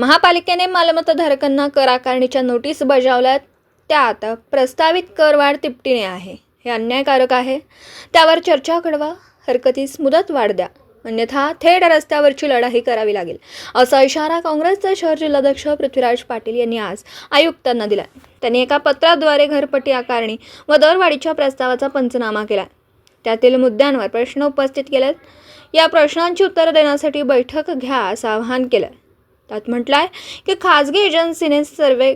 महापालिकेने मालमत्ताधारकांना कर आकारणीच्या नोटीस बजावल्यात. त्यात प्रस्तावित करवाढ तिपटीने आहे. हे अन्यायकारक आहे. त्यावर चर्चा घडवा. हरकतीस मुदत वाढ द्या. अन्यथा थेट रस्त्यावरची लढाई करावी लागेल. असा इशारा काँग्रेसचे शहर जिल्हाध्यक्ष पृथ्वीराज पाटील यांनी आज आयुक्तांना दिला त्यांनी एका पत्राद्वारे घरपट्टी आकारणी व दरवाढीच्या प्रस्तावाचा पंचनामा केला त्यातील मुद्द्यांवर प्रश्न उपस्थित केलेत. या प्रश्नांची उत्तरं देण्यासाठी बैठक घ्या असं आवाहन केलं त्यात म्हटलं आहे की खाजगी एजन्सीने सर्वे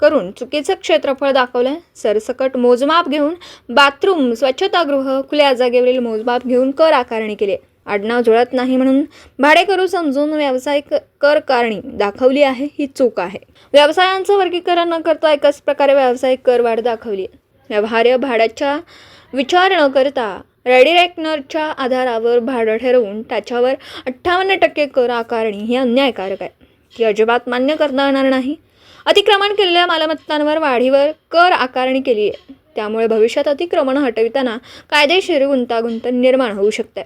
करून चुकीचं क्षेत्रफळ दाखवलं सरसकट मोजमाप घेऊन बाथरूम स्वच्छतागृह खुल्या जागेवरील मोजमाप घेऊन कर आकारणी केली. आडनाव जुळत नाही म्हणून भाडेकरू समजून व्यावसायिक कर कारणी दाखवली आहे. ही चूक आहे. व्यवसायांचं वर्गीकरण न करता एकाच प्रकारे व्यावसायिक करवाढ दाखवली. व्यवहार्य भाड्याच्या विचार न करता रेडिरेक्नरच्या आधारावर भाडं ठरवून त्याच्यावर अठ्ठावन्न टक्के कर आकारणी ही अन्यायकारक आहे. ही अजिबात मान्य करता येणार नाही. अतिक्रमण केलेल्या मालमत्तांवर वाढीवर कर आकारणी केली आहे त्यामुळे भविष्यात अतिक्रमण हटविताना कायदेशीर गुंतागुंत निर्माण होऊ शकते.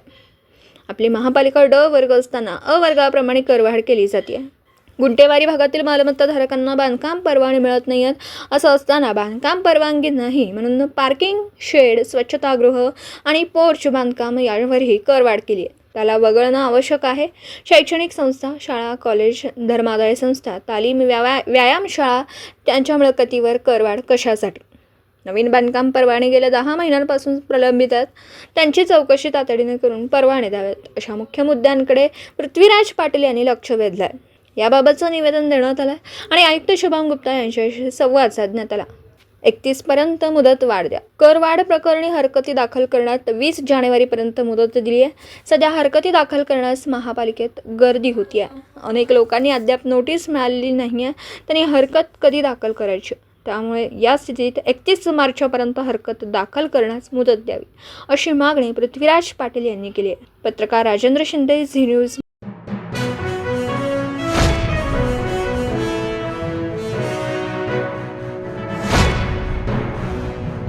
आपली महापालिका ड वर्ग असताना अ वर्गाप्रमाणे करवाढ केली जाते गुंटेवारी भागातील मालमत्ताधारकांना बांधकाम परवाने मिळत नाही आहेत असं असताना बांधकाम परवानगी नाही म्हणून पार्किंग शेड स्वच्छतागृह आणि पोर्च बांधकाम यावरही करवाढ केली आहे त्याला वगळणं आवश्यक आहे. शैक्षणिक संस्था शाळा कॉलेज धर्मादाय संस्था तालीम व्याया व्यायामशाळा त्यांच्या मिळकतीवर करवाढ कशासाठी? नवीन बांधकाम परवाने गेल्या दहा महिन्यांपासून प्रलंबित आहेत. त्यांची चौकशी तातडीने करून परवाने द्यावेत अशा मुख्य मुद्द्यांकडे पृथ्वीराज पाटील यांनी लक्ष वेधलं आहे याबाबतचं निवेदन देण्यात आलं आहे आणि आयुक्त शुभम गुप्ता यांच्याशी संवाद साधण्यात आला. एकतीसपर्यंत मुदत वाढ द्या. करवाढ प्रकरणी हरकती दाखल करण्यात वीस जानेवारीपर्यंत मुदत दिली आहे सध्या हरकती दाखल करण्यास महापालिकेत गर्दी होती आहे अनेक लोकांनी अद्याप नोटीस मिळालेली नाही आहे त्यांनी हरकत कधी दाखल करायची? त्यामुळे या स्थितीत एकतीस मार्चपर्यंत हरकत दाखल करण्यास मुदत द्यावी अशी मागणी पृथ्वीराज पाटील यांनी केली आहे. पत्रकार राजेंद्र शिंदे झी न्यूज